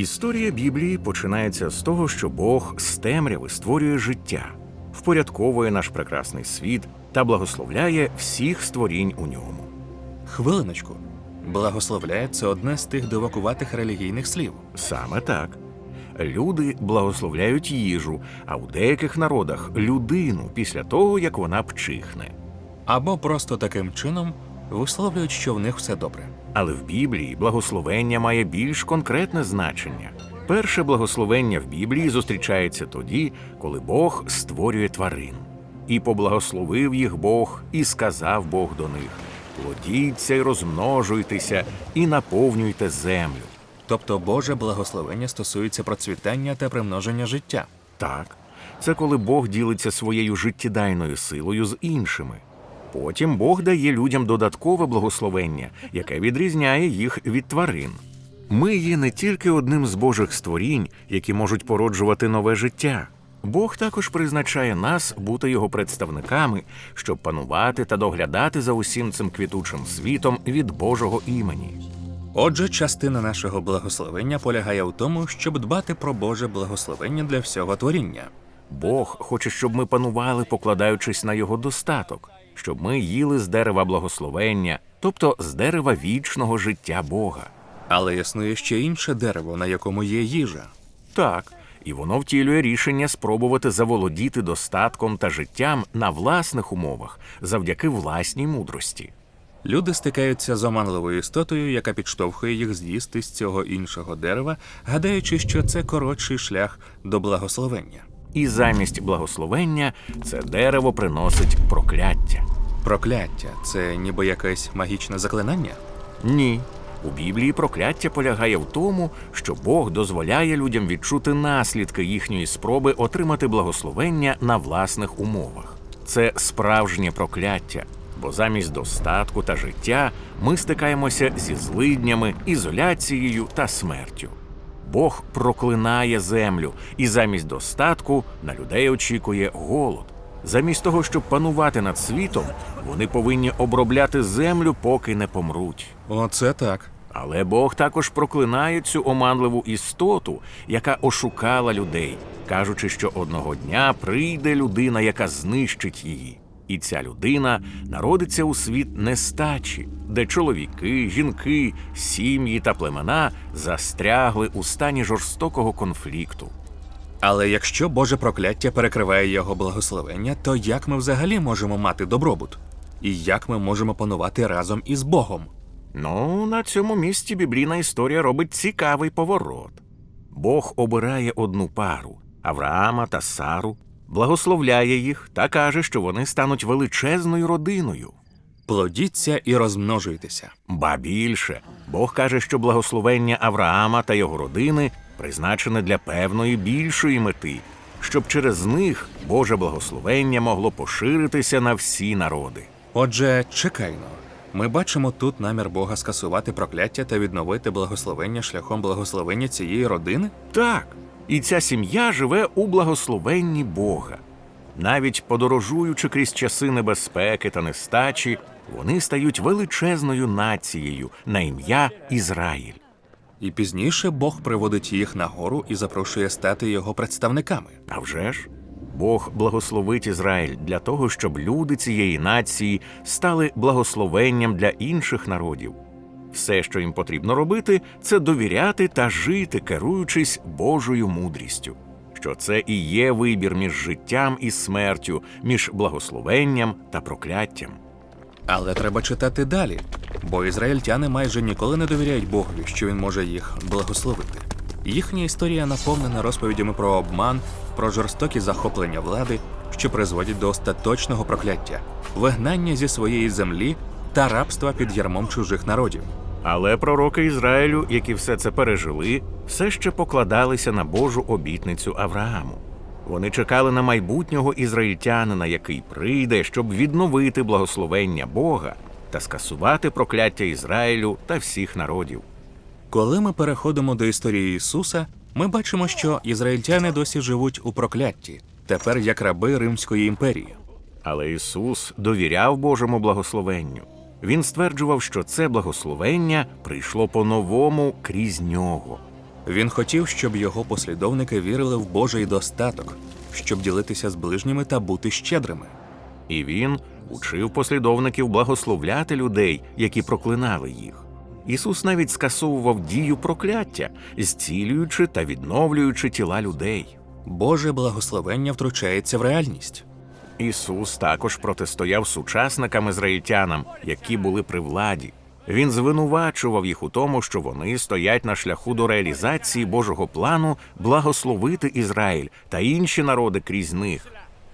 Історія Біблії починається з того, що Бог з темряви створює життя, впорядковує наш прекрасний світ та благословляє всіх створінь у ньому. Хвилиночку. Благословляє це одне з тих дивакуватих релігійних слів. Саме так. Люди благословляють їжу, а у деяких народах людину після того, як вона пчихне. Або просто таким чином висловлюють, що в них все добре. Але в Біблії благословення має більш конкретне значення. Перше благословення в Біблії зустрічається тоді, коли Бог створює тварин. І поблагословив їх Бог, і сказав Бог до них: плодіться й розмножуйтеся, і наповнюйте землю. Тобто Боже благословення стосується процвітання та примноження життя. Так, це коли Бог ділиться своєю життєдайною силою з іншими. Потім Бог дає людям додаткове благословення, яке відрізняє їх від тварин. Ми є не тільки одним з Божих створінь, які можуть породжувати нове життя. Бог також призначає нас бути його представниками, щоб панувати та доглядати за усім цим квітучим світом від Божого імені. Отже, частина нашого благословення полягає в тому, щоб дбати про Боже благословення для всього творіння. Бог хоче, щоб ми панували, покладаючись на його достаток, щоб ми їли з дерева благословення, тобто з дерева вічного життя Бога. Але існує ще інше дерево, на якому є їжа. Так, і воно втілює рішення спробувати заволодіти достатком та життям на власних умовах завдяки власній мудрості. Люди стикаються з оманливою істотою, яка підштовхує їх з'їсти з цього іншого дерева, гадаючи, що це коротший шлях до благословення. І замість благословення це дерево приносить прокляття. Прокляття це ніби якесь магічне заклинання. Ні. У Біблії прокляття полягає в тому, що Бог дозволяє людям відчути наслідки їхньої спроби отримати благословення на власних умовах. Це справжнє прокляття, бо замість достатку та життя ми стикаємося зі злиднями, ізоляцією та смертю. Бог проклинає землю, і замість достатку на людей очікує голод. Замість того, щоб панувати над світом, вони повинні обробляти землю, поки не помруть. Оце так. Але Бог також проклинає цю оманливу істоту, яка ошукала людей, кажучи, що одного дня прийде людина, яка знищить її. І ця людина народиться у світ нестачі, де чоловіки, жінки, сім'ї та племена застрягли у стані жорстокого конфлікту. Але якщо Боже прокляття перекриває його благословення, то як ми взагалі можемо мати добробут? І як ми можемо панувати разом із Богом? Ну, на цьому місці біблійна історія робить цікавий поворот. Бог обирає одну пару Авраама та Сару, благословляє їх та каже, що вони стануть величезною родиною. Плодіться і розмножуйтеся. Ба більше, Бог каже, що благословення Авраама та його родини призначене для певної більшої мети, щоб через них Боже благословення могло поширитися на всі народи. Отже, чекайно. Ми бачимо тут намір Бога скасувати прокляття та відновити благословення шляхом благословення цієї родини? Так, і ця сім'я живе у благословенні Бога. Навіть подорожуючи крізь часи небезпеки та нестачі, вони стають величезною нацією на ім'я Ізраїль. І пізніше Бог приводить їх на гору і запрошує стати його представниками. А вже ж, Бог благословить Ізраїль для того, щоб люди цієї нації стали благословенням для інших народів. Все, що їм потрібно робити, це довіряти та жити, керуючись Божою мудрістю. Що це і є вибір між життям і смертю, між благословенням та прокляттям. Але треба читати далі, бо ізраїльтяни майже ніколи не довіряють Богові, що він може їх благословити. Їхня історія наповнена розповідями про обман, про жорстокі захоплення влади, що призводять до остаточного прокляття, вигнання зі своєї землі та рабства під ярмом чужих народів. Але пророки Ізраїлю, які все це пережили, все ще покладалися на Божу обітницю Аврааму. Вони чекали на майбутнього ізраїльтянина, який прийде, щоб відновити благословення Бога та скасувати прокляття Ізраїлю та всіх народів. Коли ми переходимо до історії Ісуса, ми бачимо, що ізраїльтяни досі живуть у проклятті, тепер як раби Римської імперії. Але Ісус довіряв Божому благословенню. Він стверджував, що це благословення прийшло по-новому крізь нього. Він хотів, щоб його послідовники вірили в Божий достаток, щоб ділитися з ближніми та бути щедрими. І він учив послідовників благословляти людей, які проклинали їх. Ісус навіть скасовував дію прокляття, зцілюючи та відновлюючи тіла людей. Боже благословення втручається в реальність. Ісус також протистояв сучасникам ізраїльтянам, які були при владі. Він звинувачував їх у тому, що вони стоять на шляху до реалізації Божого плану благословити Ізраїль та інші народи крізь них.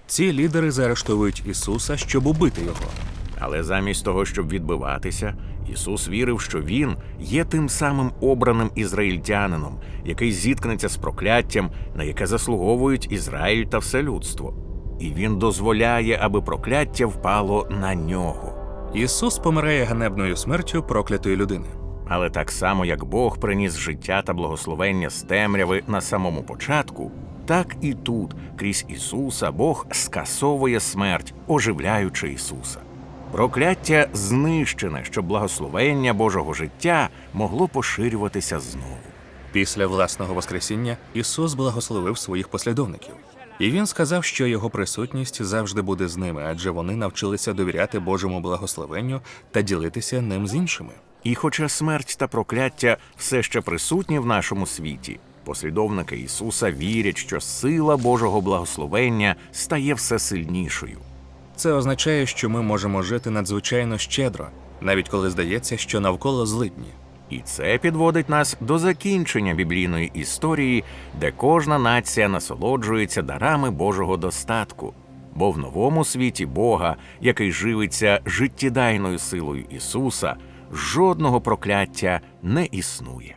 Ці лідери заарештовують Ісуса, щоб убити його. Але замість того, щоб відбиватися, Ісус вірив, що Він є тим самим обраним ізраїльтянином, який зіткнеться з прокляттям, на яке заслуговують Ізраїль та все людство. І він дозволяє, аби прокляття впало на нього. Ісус помирає ганебною смертю проклятої людини. Але так само, як Бог приніс життя та благословення з темряви на самому початку, так і тут, крізь Ісуса, Бог скасовує смерть, оживляючи Ісуса. Прокляття знищене, щоб благословення Божого життя могло поширюватися знову. Після власного Воскресіння Ісус благословив своїх послідовників. І він сказав, що його присутність завжди буде з ними, адже вони навчилися довіряти Божому благословенню та ділитися ним з іншими. І хоча смерть та прокляття все ще присутні в нашому світі, послідовники Ісуса вірять, що сила Божого благословення стає все сильнішою. Це означає, що ми можемо жити надзвичайно щедро, навіть коли здається, що навколо злидні. І це підводить нас до закінчення біблійної історії, де кожна нація насолоджується дарами Божого достатку. Бо в новому світі Бога, який живиться життєдайною силою Ісуса, жодного прокляття не існує.